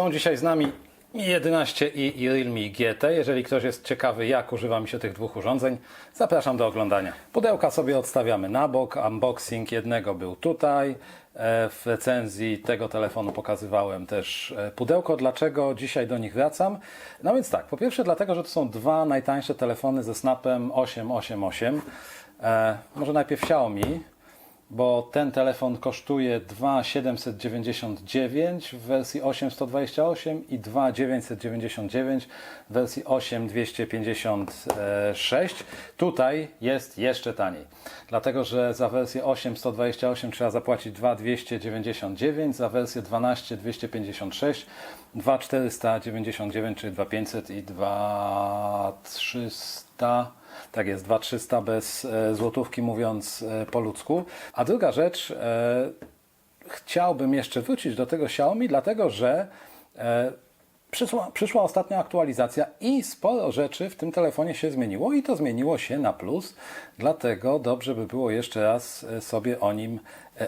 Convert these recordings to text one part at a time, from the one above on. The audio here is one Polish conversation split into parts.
Są dzisiaj z nami i 11 i, i Realme GT. Jeżeli ktoś jest ciekawy, jak używa mi się tych dwóch urządzeń, zapraszam do oglądania. Pudełka sobie odstawiamy na bok. Unboxing jednego był tutaj. E, W recenzji tego telefonu pokazywałem też e, pudełko. Dlaczego dzisiaj do nich wracam? No więc tak, po pierwsze dlatego, że to są dwa najtańsze telefony ze snapem 888. E, może najpierw Xiaomi bo ten telefon kosztuje 2,799 w wersji 828 i 2,999 w wersji 8,256. Tutaj jest jeszcze taniej, dlatego że za wersję 8,128 trzeba zapłacić 2,299, za wersję 12,256 2,499, czyli 2,500 i 2,300. Tak jest, 2300 bez e, złotówki, mówiąc e, po ludzku. A druga rzecz, e, chciałbym jeszcze wrócić do tego Xiaomi, dlatego że przyszła, przyszła ostatnia aktualizacja i sporo rzeczy w tym telefonie się zmieniło i to zmieniło się na plus, dlatego dobrze by było jeszcze raz sobie o nim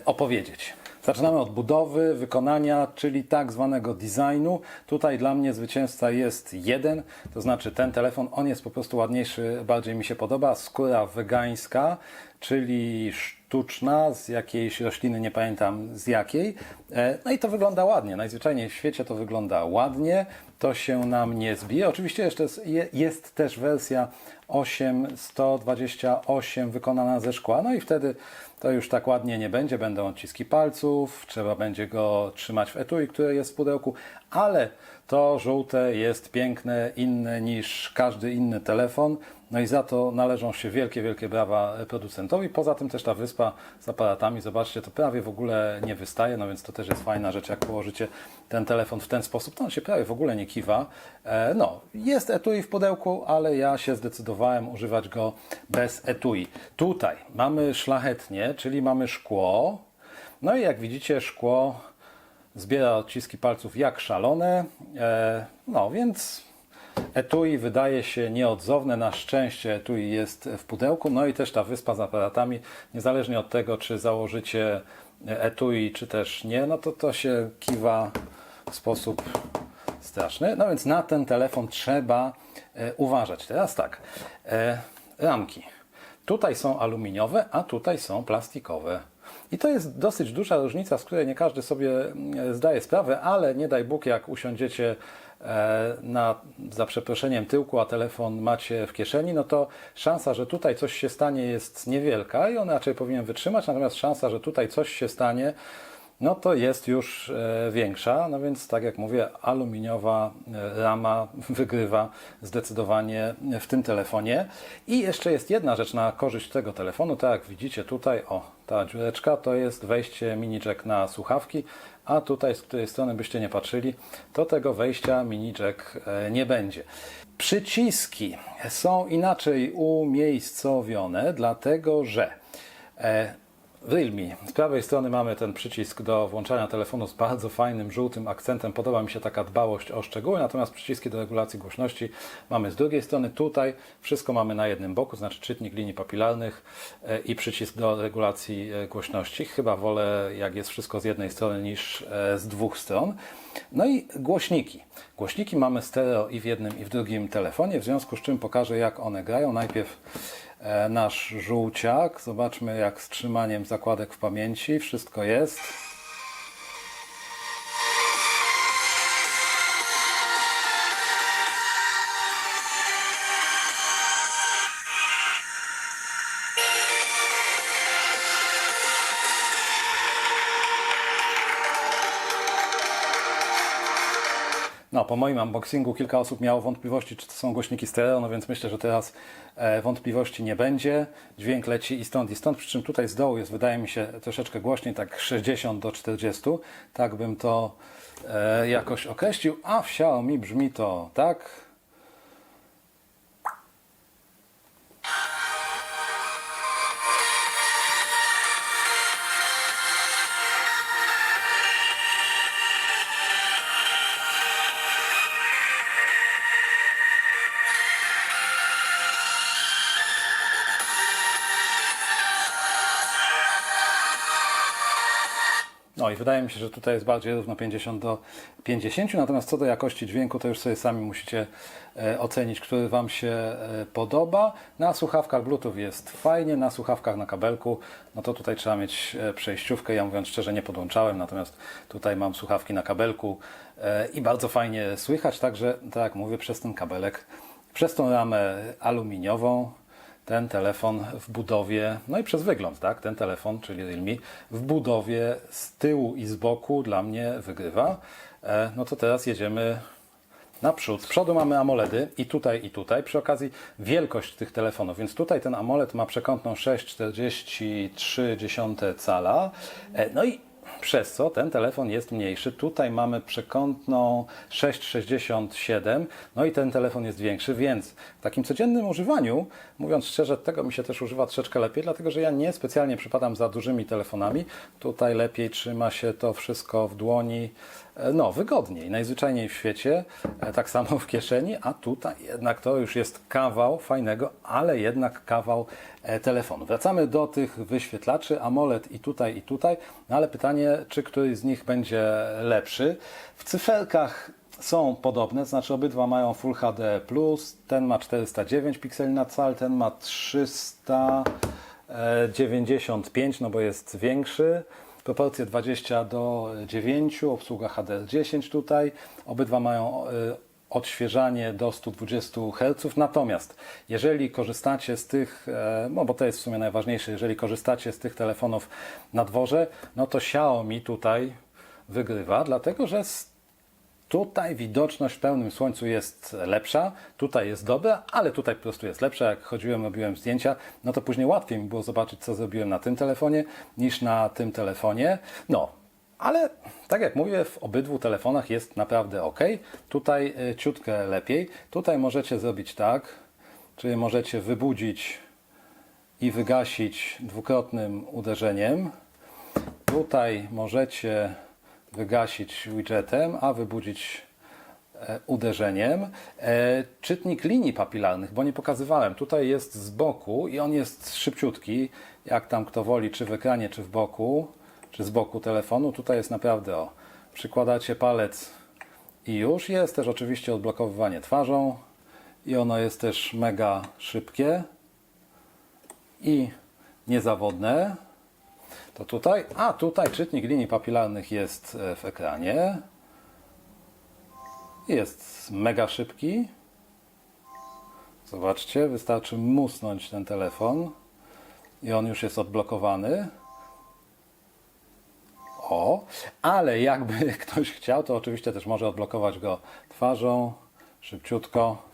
opowiedzieć. Zaczynamy od budowy, wykonania, czyli tak zwanego designu. Tutaj dla mnie zwycięzca jest jeden, to znaczy ten telefon, on jest po prostu ładniejszy, bardziej mi się podoba. Skóra wegańska, czyli sztuczna, z jakiejś rośliny, nie pamiętam z jakiej. E, No i to wygląda ładnie. Najzwyczajniej w świecie to wygląda ładnie. To się nam nie zbije. Oczywiście jeszcze jest, je- jest też wersja 8128 wykonana ze szkła. No i wtedy to już tak ładnie nie będzie. Będą odciski palców, trzeba będzie go trzymać w etui, które jest w pudełku, ale to żółte jest piękne, inne niż każdy inny telefon. No i za to należą się wielkie, wielkie brawa producentowi. Poza tym też ta wyspa z aparatami, zobaczcie, to prawie w ogóle nie wystaje, no więc to też jest fajna rzecz, jak położycie ten telefon w ten sposób, to on się prawie w ogóle nie kiwa. E, no, jest etui w pudełku, ale ja się zdecydowałem używać go bez etui. Tutaj mamy szlachetnie, czyli mamy szkło. No i jak widzicie, szkło zbiera odciski palców jak szalone. E, no więc etui wydaje się nieodzowne. Na szczęście etui jest w pudełku. No i też ta wyspa z aparatami, niezależnie od tego, czy założycie etui, czy też nie, no to to się kiwa w sposób straszny. No więc na ten telefon trzeba e, uważać. Teraz tak, e, ramki. Tutaj są aluminiowe, a tutaj są plastikowe. I to jest dosyć duża różnica, z której nie każdy sobie mm, zdaje sprawę, ale nie daj Bóg, jak usiądziecie e, na, za przeproszeniem tyłku, a telefon macie w kieszeni, no to szansa, że tutaj coś się stanie jest niewielka i on raczej powinien wytrzymać, natomiast szansa, że tutaj coś się stanie, no to jest już e, większa. No więc, tak jak mówię, aluminiowa e, rama wygrywa zdecydowanie w tym telefonie. I jeszcze jest jedna rzecz na korzyść tego telefonu. Tak jak widzicie tutaj, o, ta dziureczka to jest wejście mini jack na słuchawki, a tutaj, z której strony byście nie patrzyli, to tego wejścia mini jack e, nie będzie. Przyciski są inaczej umiejscowione, dlatego że Realme z prawej strony mamy ten przycisk do włączania telefonu z bardzo fajnym żółtym akcentem. Podoba mi się taka dbałość o szczegóły, natomiast przyciski do regulacji głośności mamy z drugiej strony. Tutaj wszystko mamy na jednym boku, znaczy czytnik linii papilarnych e, i przycisk do regulacji e, głośności. Chyba wolę, jak jest wszystko z jednej strony niż e, z dwóch stron. No i głośniki. Głośniki mamy stereo i w jednym i w drugim telefonie, w związku z czym pokażę jak one grają. Najpierw nasz żółciak. Zobaczmy jak z trzymaniem zakładek w pamięci wszystko jest. Po moim unboxingu kilka osób miało wątpliwości, czy to są głośniki stereo, no więc myślę, że teraz e, wątpliwości nie będzie. Dźwięk leci i stąd, i stąd, przy czym tutaj z dołu jest, wydaje mi się, troszeczkę głośniej, tak 60 do 40. Tak bym to e, jakoś określił, a w Xiaomi brzmi to tak. Wydaje mi się, że tutaj jest bardziej równo 50 do 50, natomiast co do jakości dźwięku, to już sobie sami musicie e, ocenić, który Wam się e, podoba. Na słuchawkach Bluetooth jest fajnie, na słuchawkach na kabelku, no to tutaj trzeba mieć e, przejściówkę. Ja mówiąc szczerze nie podłączałem, natomiast tutaj mam słuchawki na kabelku i bardzo fajnie słychać, także tak jak mówię, przez ten kabelek, przez tą ramę aluminiową, ten telefon w budowie, no i przez wygląd, tak, ten telefon, czyli Realme, w budowie z tyłu i z boku dla mnie wygrywa. E, No to teraz jedziemy naprzód. Z przodu mamy AMOLEDy i tutaj, i tutaj. Przy okazji wielkość tych telefonów, więc tutaj ten AMOLED ma przekątną 6,43 cala. E, No i przez co ten telefon jest mniejszy. Tutaj mamy przekątną 6,67, no i ten telefon jest większy, więc w takim codziennym używaniu, mówiąc szczerze, tego mi się też używa troszeczkę lepiej, dlatego że ja nie specjalnie przypadam za dużymi telefonami. Tutaj lepiej trzyma się to wszystko w dłoni, no wygodniej, najzwyczajniej w świecie, e, tak samo w kieszeni, a tutaj jednak to już jest kawał fajnego, ale jednak kawał e, telefonu. Wracamy do tych wyświetlaczy AMOLED i tutaj, i tutaj, no ale pytanie, czy któryś z nich będzie lepszy. W cyferkach są podobne, znaczy obydwa mają Full HD+, ten ma 409 pikseli na cal, ten ma 395, no bo jest większy. Proporcje 20 do 9, obsługa HDR10 tutaj. Obydwa mają y, odświeżanie do 120 Hz. Natomiast jeżeli korzystacie z tych, e, no bo to jest w sumie najważniejsze, jeżeli korzystacie z tych telefonów na dworze, no to Xiaomi tutaj wygrywa, dlatego że z Tutaj widoczność w pełnym słońcu jest lepsza, tutaj jest dobra, ale tutaj po prostu jest lepsza. Jak chodziłem, robiłem zdjęcia, no to później łatwiej mi było zobaczyć, co zrobiłem na tym telefonie, niż na tym telefonie. No, ale tak jak mówię, w obydwu telefonach jest naprawdę ok. Tutaj y, ciutkę lepiej. Tutaj możecie zrobić tak, czyli możecie wybudzić i wygasić dwukrotnym uderzeniem. Tutaj możecie wygasić widgetem, a wybudzić e, uderzeniem. E, czytnik linii papilarnych, bo nie pokazywałem, tutaj jest z boku i on jest szybciutki, jak tam kto woli, czy w ekranie, czy w boku, czy z boku telefonu. Tutaj jest naprawdę o, przykładacie palec i już. Jest też oczywiście odblokowywanie twarzą i ono jest też mega szybkie i niezawodne. To tutaj, a tutaj czytnik linii papilarnych jest e, w ekranie. Jest mega szybki. Zobaczcie, wystarczy musnąć ten telefon i on już jest odblokowany. O, ale jakby ktoś chciał, to oczywiście też może odblokować go twarzą, szybciutko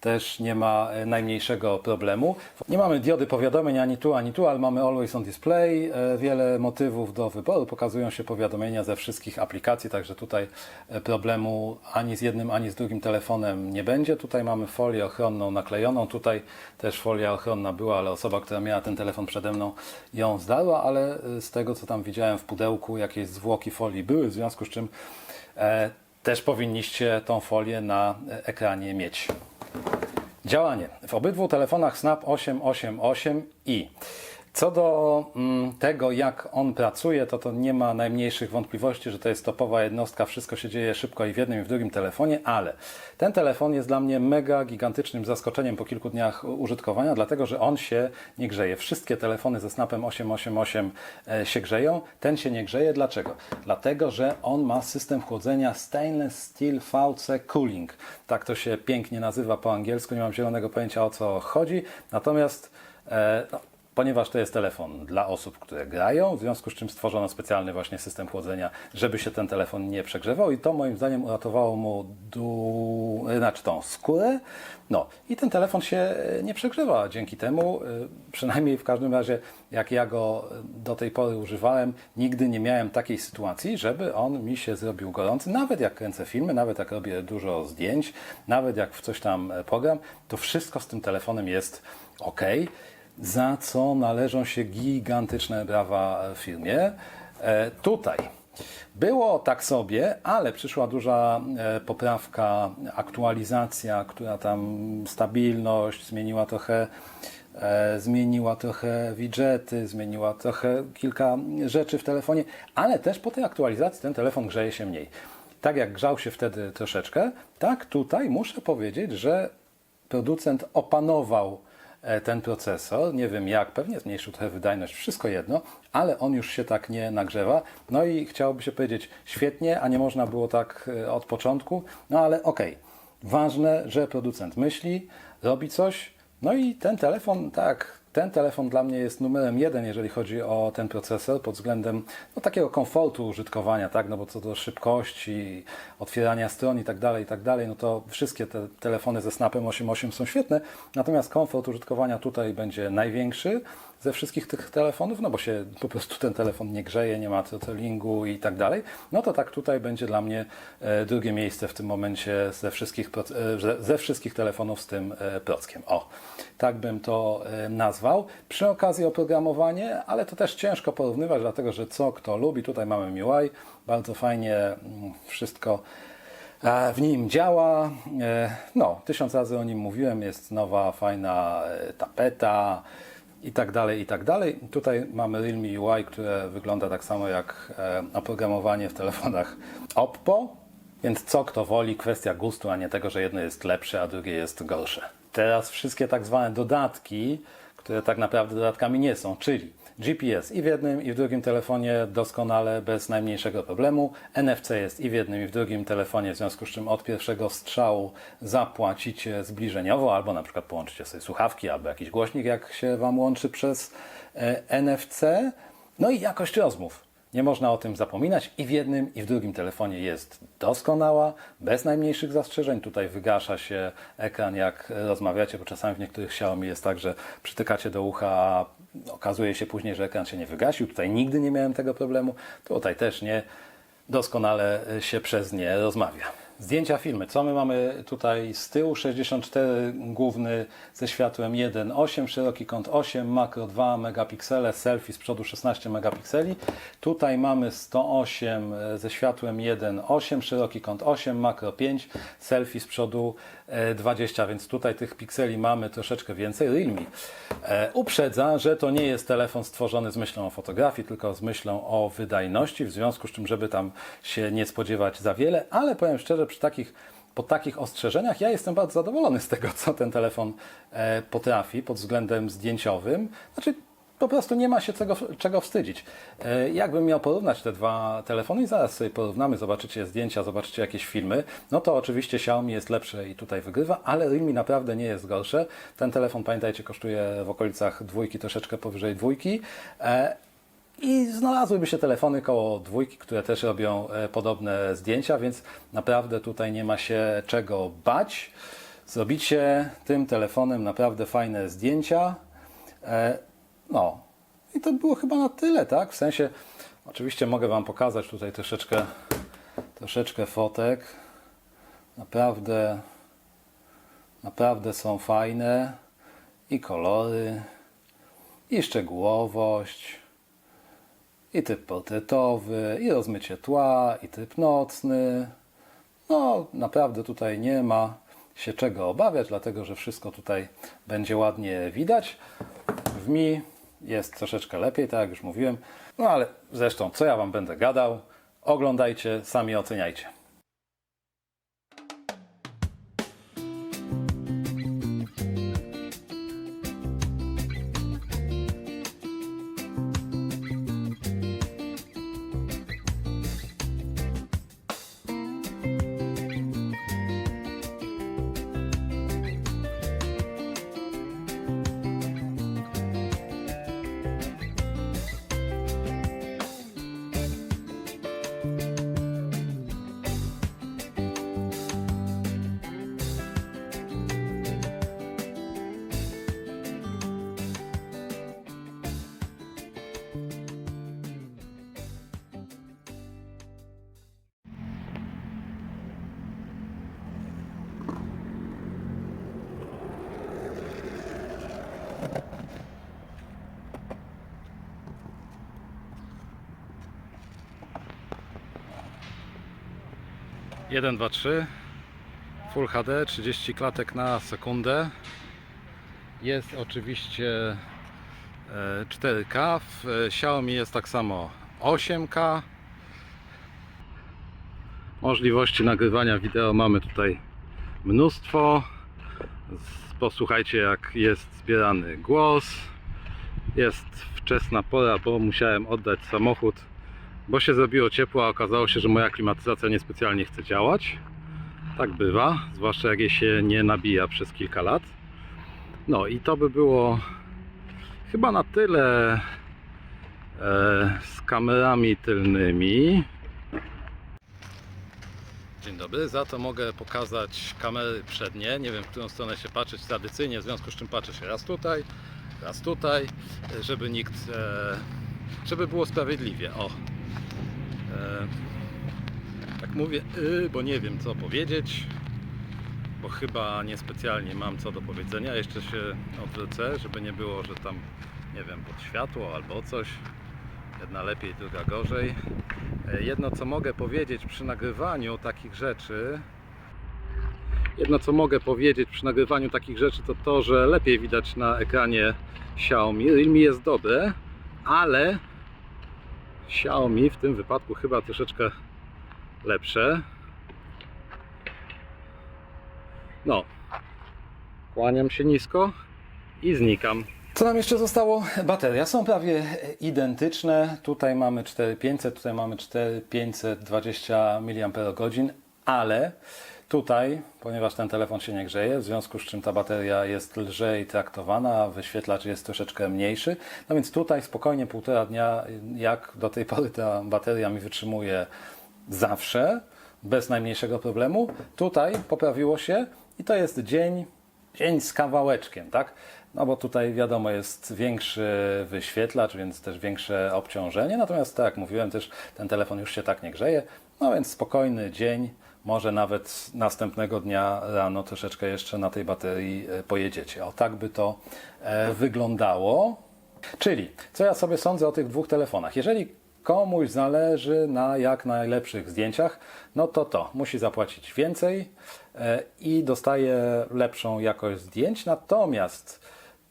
też nie ma e, najmniejszego problemu. Nie mamy diody powiadomień ani tu, ani tu, ale mamy Always on Display. E, Wiele motywów do wyboru. Pokazują się powiadomienia ze wszystkich aplikacji, także tutaj e, problemu ani z jednym, ani z drugim telefonem nie będzie. Tutaj mamy folię ochronną naklejoną. Tutaj też folia ochronna była, ale osoba, która miała ten telefon przede mną ją zdarła, ale z tego, co tam widziałem w pudełku, jakieś zwłoki folii były, w związku z czym też powinniście tą folię na ekranie mieć. Działanie. W obydwu telefonach Snap 888i. Co do mm, tego, jak on pracuje, to to nie ma najmniejszych wątpliwości, że to jest topowa jednostka, wszystko się dzieje szybko i w jednym i w drugim telefonie, ale ten telefon jest dla mnie mega gigantycznym zaskoczeniem po kilku dniach użytkowania, dlatego że on się nie grzeje. Wszystkie telefony ze Snapem 888 e, się grzeją, ten się nie grzeje. Dlaczego? Dlatego, że on ma system chłodzenia Stainless Steel VC Cooling. Tak to się pięknie nazywa po angielsku, nie mam zielonego pojęcia o co chodzi. Natomiast e, no, ponieważ to jest telefon dla osób, które grają, w związku z czym stworzono specjalny właśnie system chłodzenia, żeby się ten telefon nie przegrzewał i to moim zdaniem uratowało mu du... znaczy tą skórę. No i ten telefon się nie przegrzewa. Dzięki temu, y, przynajmniej w każdym razie jak ja go do tej pory używałem, nigdy nie miałem takiej sytuacji, żeby on mi się zrobił gorący, nawet jak kręcę filmy, nawet jak robię dużo zdjęć, nawet jak w coś tam program, to wszystko z tym telefonem jest ok za co należą się gigantyczne brawa firmie. E, tutaj Było tak sobie, ale przyszła duża e, poprawka, aktualizacja, która tam stabilność zmieniła trochę, e, zmieniła trochę widgety, zmieniła trochę kilka rzeczy w telefonie, ale też po tej aktualizacji ten telefon grzeje się mniej. Tak jak grzał się wtedy troszeczkę, tak tutaj muszę powiedzieć, że producent opanował ten procesor. Nie wiem jak, pewnie zmniejszył trochę wydajność, wszystko jedno, ale on już się tak nie nagrzewa. No i chciałoby się powiedzieć świetnie, a nie można było tak e, od początku. No ale okej, ważne, że producent myśli, robi coś. No i ten telefon, tak, ten telefon dla mnie jest numerem jeden, jeżeli chodzi o ten procesor, pod względem no, takiego komfortu użytkowania, tak, no bo co do szybkości, otwierania stron i tak dalej, i tak dalej, no to wszystkie te telefony ze Snapem 8.8 są świetne, natomiast komfort użytkowania tutaj będzie największy ze wszystkich tych telefonów, no bo się po prostu ten telefon nie grzeje, nie ma throttlingu i tak dalej, no to tak tutaj będzie dla mnie e, drugie miejsce w tym momencie ze wszystkich, e, ze- wszystkich telefonów z tym e, prockiem. O, tak bym to nazwał. Przy okazji oprogramowanie, ale to też ciężko porównywać, dlatego że co kto lubi, tutaj mamy MIUI, bardzo fajnie mm, wszystko w nim działa. No, tysiąc razy o nim mówiłem, jest nowa, fajna tapeta i tak dalej, i tak dalej. Tutaj mamy Realme UI, które wygląda tak samo jak e, oprogramowanie w telefonach Oppo, więc co kto woli, kwestia gustu, a nie tego, że jedno jest lepsze, a drugie jest gorsze. Teraz wszystkie tak zwane dodatki, które tak naprawdę dodatkami nie są, czyli GPS i w jednym i w drugim telefonie doskonale, bez najmniejszego problemu. NFC jest i w jednym i w drugim telefonie, w związku z czym od pierwszego strzału zapłacicie zbliżeniowo, albo na przykład połączycie sobie słuchawki, albo jakiś głośnik, jak się Wam łączy przez e, NFC. No i jakość rozmów. Nie można o tym zapominać i w jednym i w drugim telefonie jest doskonała, bez najmniejszych zastrzeżeń. Tutaj wygasza się ekran jak rozmawiacie, bo czasami w niektórych Xiaomi jest tak, że przytykacie do ucha, a okazuje się później, że ekran się nie wygasił. Tutaj nigdy nie miałem tego problemu, tutaj też nie. Doskonale się przez nie rozmawia. Zdjęcia, filmy. Co my mamy tutaj z tyłu? 64 główny ze światłem 1.8, szeroki kąt 8, makro 2 megapiksele, selfie z przodu 16 megapikseli. Tutaj mamy 108 ze światłem 1.8, szeroki kąt 8, makro 5, selfie z przodu e, 20, więc tutaj tych pikseli mamy troszeczkę więcej. Realme e, uprzedza, że to nie jest telefon stworzony z myślą o fotografii, tylko z myślą o wydajności, w związku z czym, żeby tam się nie spodziewać za wiele, ale powiem szczerze, przy takich, po takich ostrzeżeniach ja jestem bardzo zadowolony z tego, co ten telefon e, potrafi pod względem zdjęciowym. Znaczy, po prostu nie ma się czego, czego wstydzić. E, Jakbym miał porównać te dwa telefony i zaraz sobie porównamy, zobaczycie zdjęcia, zobaczycie jakieś filmy, no to oczywiście Xiaomi jest lepsze i tutaj wygrywa, ale Realme naprawdę nie jest gorsze. Ten telefon, pamiętajcie, kosztuje w okolicach dwójki, troszeczkę powyżej dwójki. E, i znalazłyby się telefony koło dwójki, które też robią e, podobne zdjęcia, więc naprawdę tutaj nie ma się czego bać. Zrobicie tym telefonem naprawdę fajne zdjęcia. No i to było chyba na tyle, tak? W sensie, oczywiście mogę Wam pokazać tutaj troszeczkę, troszeczkę fotek. Naprawdę, naprawdę są fajne i kolory, i szczegółowość i typ portretowy, i rozmycie tła, i typ nocny. No, naprawdę tutaj nie ma się czego obawiać, dlatego że wszystko tutaj będzie ładnie widać. W Mi jest troszeczkę lepiej, tak jak już mówiłem. No ale zresztą, co ja Wam będę gadał? Oglądajcie, sami oceniajcie. 1, 2, 3. Full HD, 30 klatek na sekundę. Jest oczywiście e, 4K. W e, Xiaomi jest tak samo 8K. Możliwości nagrywania wideo mamy tutaj mnóstwo. Posłuchajcie, jak jest zbierany głos. Jest wczesna pora, bo musiałem oddać samochód, bo się zrobiło ciepło, a okazało się, że moja klimatyzacja niespecjalnie chce działać. Tak bywa, zwłaszcza jak jej się nie nabija przez kilka lat. No i to by było chyba na tyle e, z kamerami tylnymi. Dzień dobry, za to mogę pokazać kamery przednie. Nie wiem, w którą stronę się patrzeć tradycyjnie, w związku z czym patrzę się raz tutaj, raz tutaj, żeby nikt, e, żeby było sprawiedliwie. O. E, tak mówię, y, bo nie wiem co powiedzieć, bo chyba niespecjalnie mam co do powiedzenia. Jeszcze się odwrócę, żeby nie było, że tam, nie wiem, pod światło albo coś. Jedna lepiej, druga gorzej. E, Jedno co mogę powiedzieć przy nagrywaniu takich rzeczy, jedno co mogę powiedzieć przy nagrywaniu takich rzeczy to to, że lepiej widać na ekranie Xiaomi. Realme jest dobre, ale Xiaomi w tym wypadku chyba troszeczkę lepsze. No, kłaniam się nisko i znikam. Co nam jeszcze zostało? Bateria są prawie identyczne. Tutaj mamy 4500, tutaj mamy 4520 mAh, ale tutaj, ponieważ ten telefon się nie grzeje, w związku z czym ta bateria jest lżej traktowana, wyświetlacz jest troszeczkę mniejszy. No więc tutaj spokojnie półtora dnia, jak do tej pory ta bateria mi wytrzymuje zawsze, bez najmniejszego problemu. Tutaj poprawiło się i to jest dzień, dzień z kawałeczkiem, tak? No bo tutaj wiadomo jest większy wyświetlacz, więc też większe obciążenie. Natomiast tak jak mówiłem też ten telefon już się tak nie grzeje. No więc spokojny dzień, może nawet następnego dnia rano troszeczkę jeszcze na tej baterii e, pojedziecie. O tak by to e, wyglądało. Czyli, co ja sobie sądzę o tych dwóch telefonach? Jeżeli komuś zależy na jak najlepszych zdjęciach, no to to musi zapłacić więcej e, i dostaje lepszą jakość zdjęć. Natomiast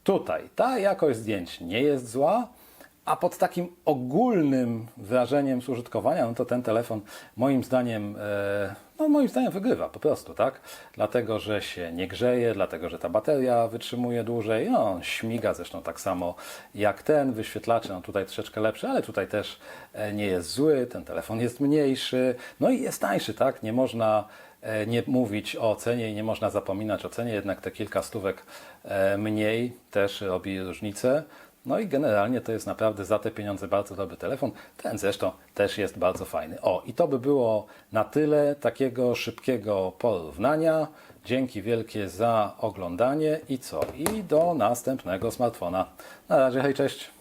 tutaj ta jakość zdjęć nie jest zła, a pod takim ogólnym wrażeniem z użytkowania, no to ten telefon moim zdaniem, e, no moim zdaniem wygrywa po prostu, tak? Dlatego, że się nie grzeje, dlatego, że ta bateria wytrzymuje dłużej, no on śmiga zresztą tak samo jak ten, wyświetlacze, no tutaj troszeczkę lepszy, ale tutaj też e, nie jest zły, ten telefon jest mniejszy, no i jest tańszy, tak? Nie można e, nie mówić o cenie i nie można zapominać o cenie, jednak te kilka stówek mniej też robi różnicę. No i generalnie to jest naprawdę za te pieniądze bardzo dobry telefon. Ten zresztą też jest bardzo fajny. O, i to by było na tyle takiego szybkiego porównania. Dzięki wielkie za oglądanie i co? I do następnego smartfona. Na razie, hej, cześć!